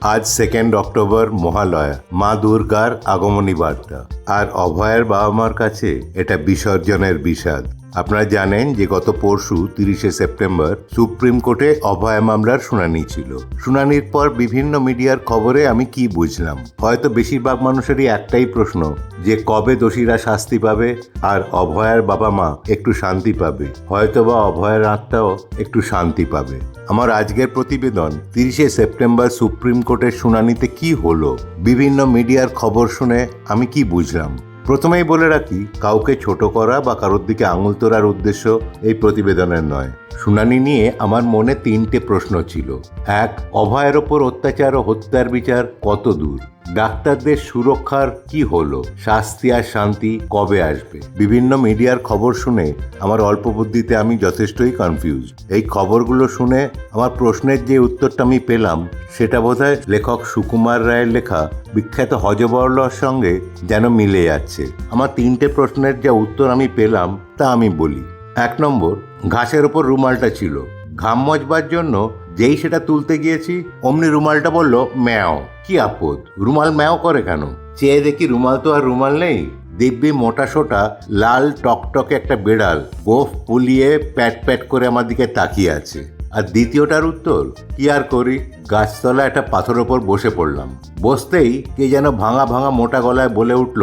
আজ second October Mahalaya, মা দুর্গার আগমনী বার্তা। আর অভয়ের বাবা মার কাছে এটা বিসর্জনের বিষাদ। আপনারা জানেন যে গত পরশু তিরিশে সেপ্টেম্বর সুপ্রিম কোর্টে অভয় মামলার শুনানি ছিল। শুনানির পর বিভিন্ন মিডিয়ার খবরে আমি কি বুঝলাম? হয়তো বেশিরভাগ মানুষেরই একটাই প্রশ্ন, যে কবে দোষীরা শাস্তি পাবে? আর অভয়ের বাবা মা একটু শান্তি পাবে। হয়তোবা অভয়ের আত্মাও একটু শান্তি পাবে। আমার আজকের প্রতিবেদন, তিরিশে সেপ্টেম্বর সুপ্রিম কোর্টের শুনানিতে কি হলো? বিভিন্ন মিডিয়ার খবর শুনে আমি কি বুঝলাম? প্রথমেই বলে রাখি, কাউকে ছোট করা বা কারোর দিকে আঙুল তোলার উদ্দেশ্য এই প্রতিবেদনের নয়। শুনানি নিয়ে আমার মনে তিনটে প্রশ্ন ছিল। এক, অভয়ের ওপর অত্যাচার ও হত্যার বিচার কত দূর? ডাক্তারদের সুরক্ষার কি হলো? শাস্তি আর শান্তি কবে আসবে? বিভিন্ন মিডিয়ার খবর শুনে আমার অল্প বুদ্ধিতে আমি যথেষ্টই কনফিউজ এই খবরগুলো শুনে আমার প্রশ্নের যে উত্তরটা আমি পেলাম, সেটা বোধহয় লেখক সুকুমার রায়ের লেখা বিখ্যাত হজবরলর সঙ্গে যেন মিলে যাচ্ছে। আমার তিনটে প্রশ্নের যা উত্তর আমি পেলাম, তা আমি বলি। এক নম্বর, ঘাসের ওপর রুমালটা ছিল। ঘাম মজবার জন্য যেই সেটা তুলতে গিয়েছি, অমনি রুমালটা বলল, ম্যাও, কি আপদ? রুমাল ম্যাও করে কেন? চেয়ে দেখি রুমাল তো আর রুমাল নেই। দিব্যি মোটা সোটা, লাল টকটকে একটা বেড়াল, গোফ পুলিয়ে প্যাট প্যাট করে আমার দিকে তাকিয়ে আছে। আর দ্বিতীয়টার উত্তর, কি আর করি? গাছতলা একটা পাথর ওপর বসে পড়লাম। বসতেই কে যেন ভাঙা ভাঙা মোটা গলায় বলে উঠল,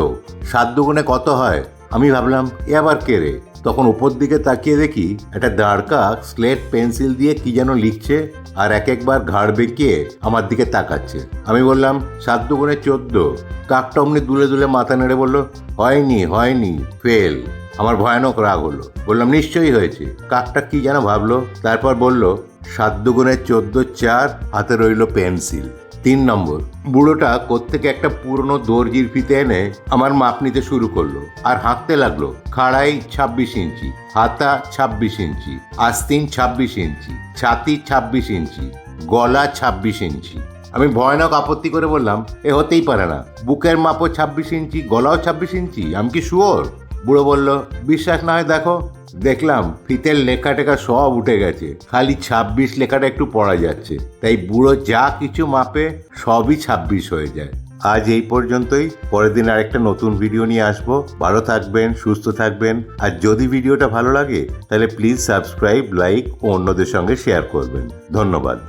সাত দুগুণে কত হয়? আমি ভাবলাম, এ আবার কে রে? তখন উপর দিকে তাকিয়ে দেখি একটা দাঁড়কা স্লেট পেন্সিল দিয়ে কি যেন লিখছে আর এক একবার ঘাড় বেঁকিয়ে আমার দিকে তাকাচ্ছে। আমি বললাম, সাত দুগুণে চোদ্দ। কাকটা অমনি দুলে দুলে মাথা নেড়ে বলল, হয়নি হয়নি, ফেল। আমার ভয়ানক রাগ হলো। বললাম, নিশ্চয়ই হয়েছে। কাকটা কি যেন ভাবলো, তারপর বলল, সাত দুগুণে চোদ্দ চার, হাতে রইল পেন্সিল। তিন নম্বর, বুড়োটা কোত্থেকে একটা পুরনো দর্জির ফিতে এনে আমার মাপ নিতে শুরু করল আর হাঁকতে লাগল, খাড়াই ছাব্বিশ ইঞ্চি, হাতা ছাব্বিশ ইঞ্চি, আস্তিন ছাব্বিশ ইঞ্চি, ছাতি ছাব্বিশ ইঞ্চি, গলা ছাব্বিশ ইঞ্চি। আমি ভয়ানক আপত্তি করে বললাম, এ হতেই পারে না, বুকের মাপও ছাব্বিশ ইঞ্চি, গলাও ছাব্বিশ ইঞ্চি, আমি কি শুয়োর বুড়ো বলল, বিশ্বাস না হয় দেখো দেখলাম ফিতের লেখা টেখা সব উঠে গেছে। খালি ছাব্বিশ লেখাটা একটু পড়া যাচ্ছে। তাই বুড়ো যা কিছু মাপে সবই ছাব্বিশ হয়ে যায়। আজ এই পর্যন্তই। পরের দিন আরেকটা নতুন ভিডিও নিয়ে আসব। ভালো থাকবেন, সুস্থ থাকবেন। আর যদি ভিডিওটা ভালো লাগে, তাহলে প্লিজ সাবস্ক্রাইব লাইক ও অন্যদের সঙ্গে শেয়ার করবেন। ধন্যবাদ।